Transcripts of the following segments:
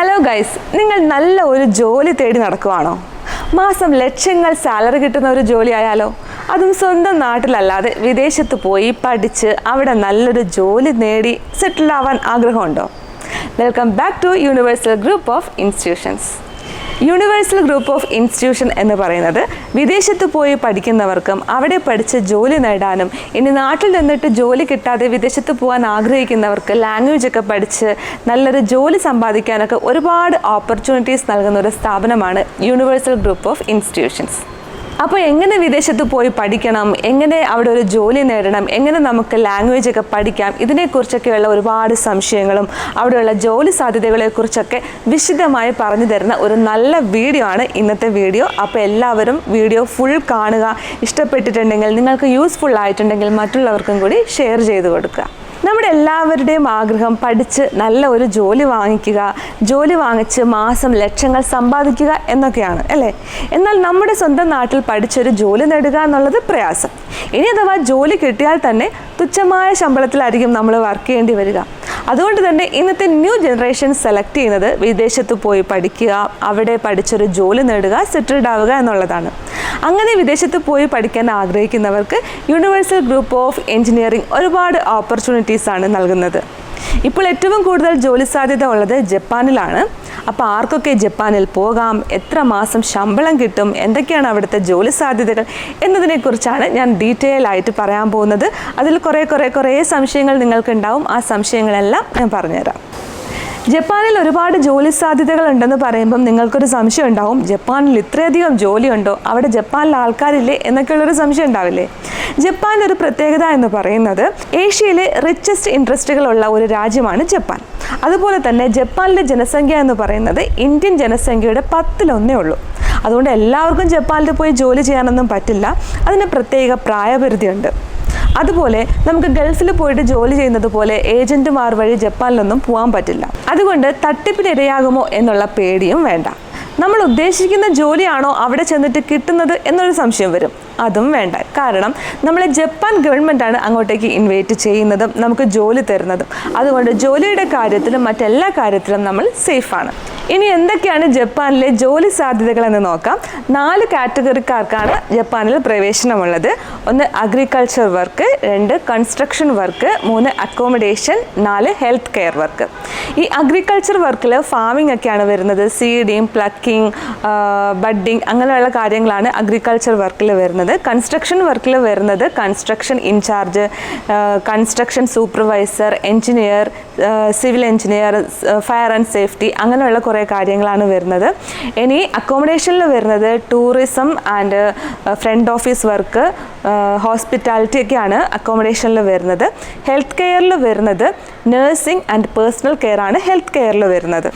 Hello guys നിങ്ങൾ നല്ല ഒരു ജോലി തേടി നടക്കുവാണോ? മാസം ലക്ഷങ്ങൾ സാലറി കിട്ടുന്ന ഒരു ജോലി ആയാലോ? അതും സ്വന്തം നാട്ടിലല്ലാതെ വിദേശത്ത് പോയി പഠിച്ച് അവിടെ നല്ലൊരു ജോലി നേടി സെറ്റിൽ ആവാൻ ആഗ്രഹമുണ്ടോ? Welcome back to Universal Group of Institutions Universal Group of Institution എന്ന് പറയുന്നത് വിദേശത്ത് പോയി പഠിക്കുന്നവർക്കും അവിടെ പഠിച്ച് ജോലി നേടാനും ഇനി നാട്ടിൽ നിന്നിട്ട് ജോലി കിട്ടാതെ വിദേശത്ത് പോകാൻ ആഗ്രഹിക്കുന്നവർക്ക് ലാംഗ്വേജ് ഒക്കെ പഠിച്ച് നല്ലൊരു ജോലി സമ്പാദിക്കാനൊക്കെ ഒരുപാട് ഓപ്പർച്യൂണിറ്റീസ് നൽകുന്ന ഒരു സ്ഥാപനമാണ് യൂണിവേഴ്സൽ ഗ്രൂപ്പ് ഓഫ് ഇൻസ്റ്റിറ്റ്യൂഷൻസ് അപ്പോൾ എങ്ങനെ വിദേശത്ത് പോയി പഠിക്കണം? എങ്ങനെ അവിടെ ഒരു ജോലി നേടണം? എങ്ങനെ നമുക്ക് ലാംഗ്വേജ് ഒക്കെ പഠിക്കാം? ഇതിനെക്കുറിച്ചൊക്കെയുള്ള ഒരുപാട് സംശയങ്ങളും അവിടെയുള്ള ജോലി സാധ്യതകളെക്കുറിച്ചൊക്കെ വിശദമായി പറഞ്ഞു തരുന്ന ഒരു നല്ല വീഡിയോ ആണ് ഇന്നത്തെ വീഡിയോ. അപ്പോൾ എല്ലാവരും വീഡിയോ ഫുൾ കാണുക. ഇഷ്ടപ്പെട്ടിട്ടുണ്ടെങ്കിൽ നിങ്ങൾക്ക് യൂസ്ഫുൾ ആയിട്ടുണ്ടെങ്കിൽ മറ്റുള്ളവർക്കും കൂടി ഷെയർ ചെയ്ത് കൊടുക്കുക. നമ്മുടെ എല്ലാവരുടെയും ആഗ്രഹം പഠിച്ച് നല്ല ഒരു ജോലി വാങ്ങിക്കുക ജോലി വാങ്ങിച്ച് മാസം ലക്ഷങ്ങൾ സമ്പാദിക്കുക എന്നൊക്കെയാണ് അല്ലേ? എന്നാൽ നമ്മുടെ സ്വന്തം നാട്ടിൽ പഠിച്ചൊരു ജോലി നേടുക എന്നുള്ളത് പ്രയാസം. ഇനി അഥവാ ജോലി കിട്ടിയാൽ തന്നെ തുച്ഛമായ ശമ്പളത്തിലായിരിക്കും നമ്മൾ വർക്ക് ചെയ്യേണ്ടി വരിക. അതുകൊണ്ട് തന്നെ ഇന്നത്തെ ന്യൂ ജനറേഷൻ സെലക്ട് ചെയ്യുന്നത് വിദേശത്ത് പോയി പഠിക്കുക അവിടെ പഠിച്ചൊരു ജോലി നേടുക സെറ്റിൽഡ് ആവുക എന്നുള്ളതാണ്. അങ്ങനെ വിദേശത്ത് പോയി പഠിക്കാൻ ആഗ്രഹിക്കുന്നവർക്ക് യൂണിവേഴ്സൽ ഗ്രൂപ്പ് ഓഫ് എഞ്ചിനീയറിംഗ് ഒരുപാട് ഓപ്പർച്യൂണിറ്റീസ് ആണ് നൽകുന്നത്. ഇപ്പോൾ ഏറ്റവും കൂടുതൽ ജോലി സാധ്യത ഉള്ളത് ജപ്പാനിലാണ്. അപ്പോൾ ആർക്കൊക്കെ ജപ്പാനിൽ പോകാം? എത്ര മാസം ശമ്പളം കിട്ടും? എന്തൊക്കെയാണ് അവിടുത്തെ ജോലി സാധ്യതകൾ? എന്നതിനെക്കുറിച്ചാണ് ഞാൻ ഡീറ്റെയിൽ ആയിട്ട് പറയാൻ പോകുന്നത്. അതിൽ കുറേ കുറേ കുറേ സംശയങ്ങൾ നിങ്ങൾക്കുണ്ടാവും. ആ സംശയങ്ങളെല്ലാം ഞാൻ പറഞ്ഞുതരാം. ജപ്പാനിൽ ഒരുപാട് ജോലി സാധ്യതകൾ ഉണ്ടെന്ന് പറയുമ്പം നിങ്ങൾക്കൊരു സംശയം ഉണ്ടാവും. ജപ്പാനിൽ ഇത്രയധികം ജോലിയുണ്ടോ? അവിടെ ജപ്പാനിൽ ആൾക്കാരില്ലേ എന്നൊക്കെയുള്ളൊരു സംശയം ഉണ്ടാവില്ലേ? ജപ്പാൻ ഒരു പ്രത്യേകത എന്ന് പറയുന്നത് ഏഷ്യയിലെ റിച്ചസ്റ്റ് ഇൻട്രസ്റ്റുകളുള്ള ഒരു രാജ്യമാണ് ജപ്പാൻ. അതുപോലെ തന്നെ ജപ്പാനിലെ ജനസംഖ്യ എന്ന് പറയുന്നത് ഇന്ത്യൻ ജനസംഖ്യയുടെ പത്തിലൊന്നേ ഉള്ളൂ. അതുകൊണ്ട് എല്ലാവർക്കും ജപ്പാനിൽ പോയി ജോലി ചെയ്യാനൊന്നും പറ്റില്ല. അതിന് പ്രത്യേക പ്രായപരിധിയുണ്ട്. അതുപോലെ നമുക്ക് ഗൾഫിൽ പോയിട്ട് ജോലി ചെയ്യുന്നത് പോലെ ഏജന്റുമാർ വഴി ജപ്പാനിലൊന്നും പോകാൻ പറ്റില്ല. അതുകൊണ്ട് തട്ടിപ്പിന് ഇരയാകുമോ എന്നുള്ള പേടിയും വേണ്ട. നമ്മൾ ഉദ്ദേശിക്കുന്ന ജോലിയാണോ അവിടെ ചെന്നിട്ട് കിട്ടുന്നത് എന്നൊരു സംശയം വരും. അതും വേണ്ട. കാരണം നമ്മളെ ജപ്പാൻ ഗവൺമെന്റാണ് അങ്ങോട്ടേക്ക് ഇൻവൈറ്റ് ചെയ്യുന്നതും നമുക്ക് ജോലി തരുന്നതും. അതുകൊണ്ട് ജോലിയുടെ കാര്യത്തിലും മറ്റെല്ലാ കാര്യത്തിലും നമ്മൾ സേഫാണ് ഇനി എന്തൊക്കെയാണ് ജപ്പാനിലെ ജോലി സാധ്യതകൾ എന്ന് നോക്കാം. നാല് കാറ്റഗറിക്കാർക്കാണ് ജപ്പാനിൽ പ്രവേശനമുള്ളത്. ഒന്ന് അഗ്രികൾച്ചർ വർക്ക് രണ്ട് കൺസ്ട്രക്ഷൻ വർക്ക് മൂന്ന് അക്കോമഡേഷൻ നാല് ഹെൽത്ത് കെയർ വർക്ക് ഈ അഗ്രികൾച്ചർ വർക്കിൽ ഫാമിംഗ് ഒക്കെയാണ് വരുന്നത്. സീഡിങ് പ്ലക്കിംഗ് ബഡ്ഡിങ് അങ്ങനെയുള്ള കാര്യങ്ങളാണ് അഗ്രികൾച്ചർ വർക്കിൽ വരുന്നത്. കൺസ്ട്രക്ഷൻ വർക്കിൽ വരുന്നത് construction in charge construction supervisor engineer civil engineer fire and safety അങ്ങനെയുള്ള കുറേ കാര്യങ്ങളാണ് വരുന്നത്. ഇനി അക്കോമഡേഷനിൽ വരുന്നത് tourism and front office work hospitality ഒക്കെയാണ് അക്കോമഡേഷനിൽ വരുന്നത്. ഹെൽത്ത് കെയറിൽ വരുന്നത് നഴ്സിംഗ് ആൻഡ് പേഴ്സണൽ കെയർ ആണ് ഹെൽത്ത് കെയറിൽ വരുന്നത്.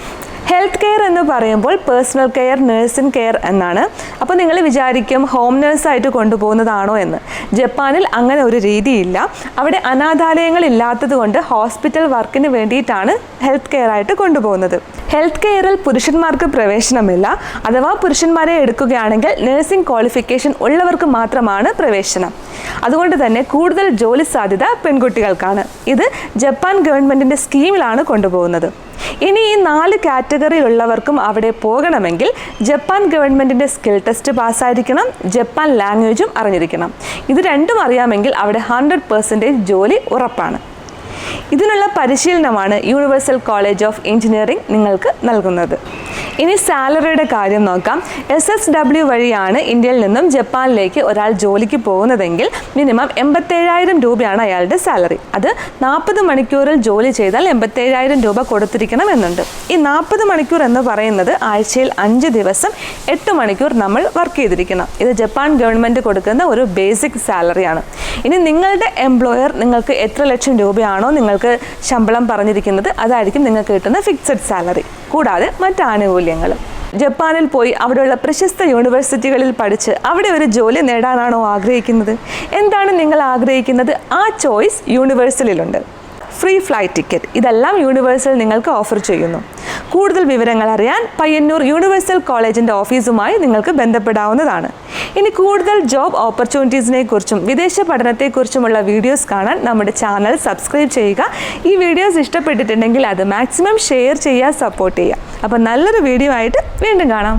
ഹെൽത്ത് കെയർ എന്ന് പറയുമ്പോൾ പേഴ്സണൽ കെയർ നഴ്സിംഗ് കെയർ എന്നാണ്. അപ്പോൾ നിങ്ങൾ വിചാരിക്കും ഹോം നഴ്സായിട്ട് കൊണ്ടുപോകുന്നതാണോ എന്ന്. ജപ്പാനിൽ അങ്ങനെ ഒരു രീതിയില്ല. അവിടെ അനാഥാലയങ്ങൾ ഇല്ലാത്തതുകൊണ്ട് ഹോസ്പിറ്റൽ വർക്കിന് വേണ്ടിയിട്ടാണ് ഹെൽത്ത് കെയർ ആയിട്ട് കൊണ്ടുപോകുന്നത്. ഹെൽത്ത് കെയറിൽ പുരുഷന്മാർക്ക് പ്രവേശനമില്ല. അഥവാ പുരുഷന്മാരെ എടുക്കുകയാണെങ്കിൽ നഴ്സിംഗ് ക്വാളിഫിക്കേഷൻ ഉള്ളവർക്ക് മാത്രമാണ് പ്രവേശനം. അതുകൊണ്ട് തന്നെ കൂടുതൽ ജോലി സാധ്യത പെൺകുട്ടികൾക്കാണ്. ഇത് ജപ്പാൻ ഗവൺമെന്റിന്റെ സ്കീമിലാണ് കൊണ്ടുപോകുന്നത്. ഇനി ഈ നാല് കാറ്റഗറി ഉള്ളവർക്കും അവിടെ പോകണമെങ്കിൽ ജപ്പാൻ ഗവൺമെന്റിന്റെ സ്കിൽ ടെസ്റ്റ് പാസ്സായിരിക്കണം ജപ്പാൻ ലാംഗ്വേജും അറിഞ്ഞിരിക്കണം. ഇത് രണ്ടും അറിയാമെങ്കിൽ അവിടെ ഹൺഡ്രഡ് പെർസെന്റേജ് ജോലി ഉറപ്പാണ്. ഇതിനുള്ള പരിശീലനമാണ് യൂണിവേഴ്സൽ കോളേജ് ഓഫ് എഞ്ചിനീയറിംഗ് നിങ്ങൾക്ക് നൽകുന്നത്. ഇനി സാലറിയുടെ കാര്യം നോക്കാം. എസ് എസ് ഡബ്ല്യു വഴിയാണ് ഇന്ത്യയിൽ നിന്നും ജപ്പാനിലേക്ക് ഒരാൾ ജോലിക്ക് പോകുന്നതെങ്കിൽ മിനിമം എൺപത്തേഴായിരം രൂപയാണ് അയാളുടെ സാലറി. അത് നാൽപ്പത് മണിക്കൂറിൽ ജോലി ചെയ്താൽ എൺപത്തേഴായിരം രൂപ കൊടുത്തിരിക്കണം എന്നുണ്ട്. ഈ നാൽപ്പത് മണിക്കൂർ എന്ന് പറയുന്നത് ആഴ്ചയിൽ അഞ്ച് ദിവസം എട്ട് മണിക്കൂർ നമ്മൾ വർക്ക് ചെയ്തിരിക്കണം. ഇത് ജപ്പാൻ ഗവൺമെന്റ് കൊടുക്കുന്ന ഒരു ബേസിക് സാലറിയാണ്. ഇനി നിങ്ങളുടെ എംപ്ലോയർ നിങ്ങൾക്ക് എത്ര ലക്ഷം രൂപയാണോ നിങ്ങൾക്ക് ശമ്പളം പറഞ്ഞിരിക്കുന്നത് അതായിരിക്കും നിങ്ങൾക്ക് കിട്ടുന്ന ഫിക്സഡ് സാലറി. കൂടാതെ മറ്റ് ആനുകൂല്യങ്ങളും ജപ്പാനിൽ പോയി അവിടെയുള്ള പ്രശസ്ത യൂണിവേഴ്സിറ്റികളിൽ പഠിച്ച് അവിടെ ഒരു ജോലി നേടാനാണോ ആഗ്രഹിക്കുന്നത്? എന്താണ് നിങ്ങൾ ആഗ്രഹിക്കുന്നത്? ആ ചോയ്സ് യൂണിവേഴ്സലിലുണ്ട്. Free flight ticket. ഇതെല്ലാം യൂണിവേഴ്സൽ നിങ്ങൾക്ക് ഓഫർ ചെയ്യുന്നു. കൂടുതൽ വിവരങ്ങൾ അറിയാൻ പയ്യന്നൂർ യൂണിവേഴ്സൽ കോളേജിന്റെ ഓഫീസുമായി നിങ്ങൾക്ക് ബന്ധപ്പെടാവുന്നതാണ്. ഇനി കൂടുതൽ ജോബ് ഓപ്പർച്യൂണിറ്റീസിനെ കുറിച്ചും വിദേശ പഠനത്തെക്കുറിച്ചുമുള്ള വീഡിയോസ് കാണാൻ നമ്മുടെ ചാനൽ സബ്സ്ക്രൈബ് ചെയ്യുക. ഈ വീഡിയോസ് ഇഷ്ടപ്പെട്ടിട്ടുണ്ടെങ്കിൽ അത് മാക്സിമം ഷെയർ ചെയ്യുക സപ്പോർട്ട് ചെയ്യുക. അപ്പോൾ നല്ലൊരു വീഡിയോ ആയിട്ട് വീണ്ടും കാണാം.